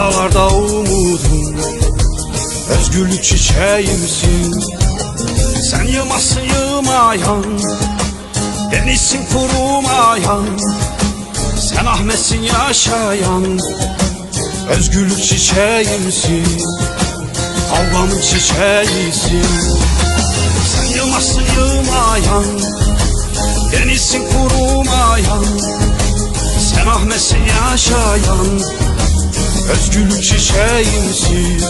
dağlarda umudum Özgürlük çiçeğimsin. Sen yılmazsın yılmayan Denizsin kurumayan. Sen Ahmetsin yaşayan Özgürlük çiçeğimsin. Kavgamın çiçeğisin. Sen yılmazsın yılmayan Denizsin kurumayan. Sen Ahmetsin yaşayan Özgürlük çiçeğimsin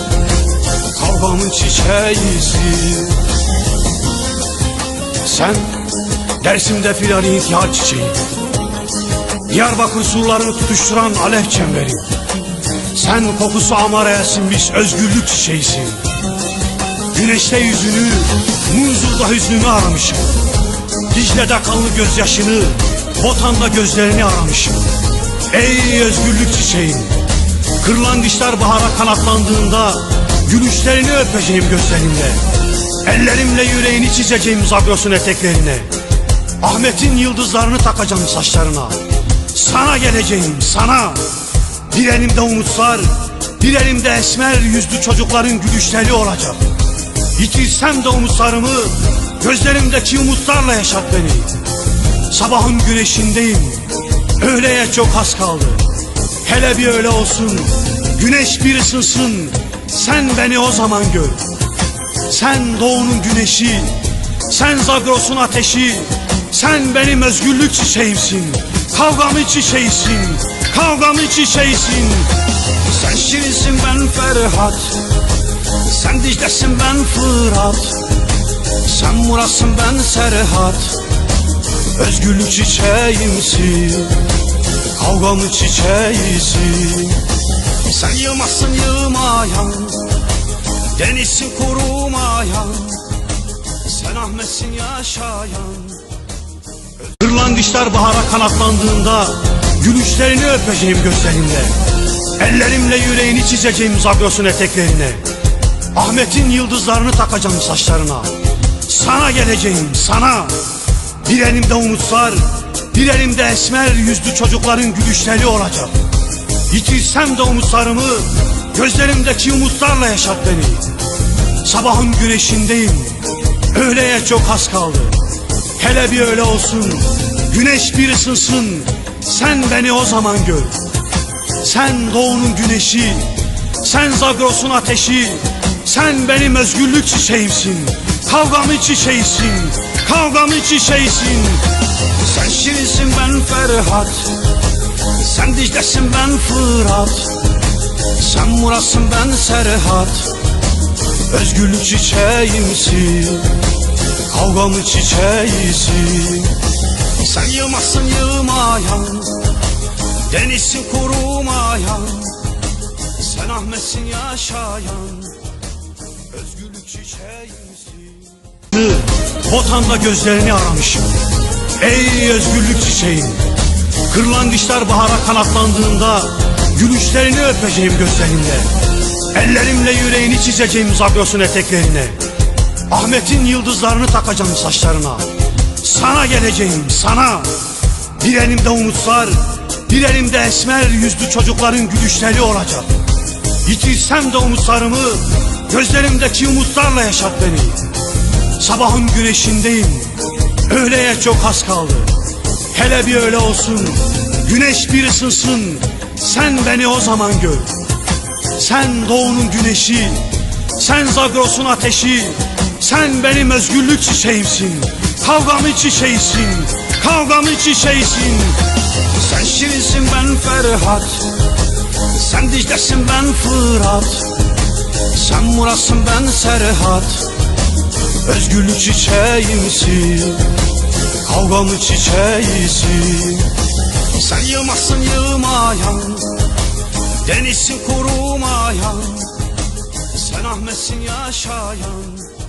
Kavgamın çiçeğisin Sen Dersim'de filan intihar çiçeği Diyarbakır surlarını tutuşturan alev çemberi. Sen kokusu amara sinmiş özgürlük çiçeğisin Güneşte yüzünü, Munzur'da hüznünü aramışım. Dicle'de kanlı gözyaşını, Botan'da gözlerini aramışım. Ey özgürlük çiçeğim Kırlangıçlar bahara kanatlandığında Gülüşlerini öpeceğim gözlerimle. Ellerimle yüreğini çizeceğim Zagros'un eteklerine. Ahmet'in yıldızlarını takacağım saçlarına. Sana geleceğim sana. Bir elimde umutlar Bir elimde esmer yüzlü çocukların gülüşleri olacak. Yitirsem de umutlarımı Gözlerimdeki umutlarla yaşat beni. Sabahın güneşindeyim Öğleye çok az kaldı Hele bir öyle olsun. Güneş bir ısınsın. Sen beni o zaman gör. Sen doğunun güneşi. Sen Zagros'un ateşi. Sen benim özgürlük çiçeğimsin. Kavgamın çiçeğisin Kavgamın çiçeğisin Sen Şirinsin ben Ferhat. Sen Dicle'sin ben Fırat. Sen Murat'sın ben Serhat. Özgürlük çiçeğimsin Kavgamın çiçeğisin Sen yılmazsın yılmayan. Denizsin kurumayan. Sen Ahmetsin yaşayan. Kırlangıçlar bahara kanatlandığında Gülüşlerini öpeceğim gözlerimle. Ellerimle yüreğini çizeceğim Zagros'un eteklerine. Ahmet'in yıldızlarını takacağım saçlarına. Sana geleceğim sana. Bir elimde umutlar Bir elimde esmer yüzlü çocukların gülüşleri olacak. Yitirsem de umutlarımı Gözlerimdeki umutlarla yaşat beni. Sabahın güneşindeyim Öğleye çok az kaldı. Hele bir öyle olsun Güneş bir ısınsın. Sen beni o zaman gör. Sen doğunun güneşi Sen Zagros'un ateşi. Sen benim özgürlük çiçeğimsin Kavgamın çiçeğisin Kavgamın çiçeğisin Sen Şirinsin ben Ferhat. Sen Dicle'sin ben Fırat. Sen Murat'sın ben Serhat. Özgürlük çiçeğimsin Kavgamın çiçeğisin Sen yılmazsın yılmayan. Denizsin kurumayan. Sen Ahmetsin yaşayan. Özgürlük çiçeğimsin Botan'da gözlerini aramışım. Ey özgürlük çiçeğim Kırlangıçlar bahara kanatlandığında Gülüşlerini öpeceğim gözlerimle Ellerimle yüreğini çizeceğim Zagros'un eteklerine. Ahmet'in yıldızlarını takacağım saçlarına. Sana geleceğim sana. Bir elimde umutlar Bir elimde esmer yüzlü çocukların gülüşleri olacak. Yitirsem de umutlarımı Gözlerimdeki umutlarla yaşat beni Sabahın güneşindeyim. Öğleye çok az kaldı. Hele bir öyle olsun. Güneş bir ısınsın. Sen beni o zaman gör. Sen doğunun güneşi. Sen Zagros'un ateşi. Sen benim özgürlük çiçeğimsin. Kavgamın çiçeğisin Kavgamın çiçeğisin Sen Şirinsin ben Ferhat. Sen Dicle'sin ben Fırat. Sen Murat'sın ben Serhat Özgürlük çiçeğimsin Kavgamın çiçeğisin. Sen yılmazsın yılmayan Denizsin kurumayan. Sen Ahmetsin yaşayan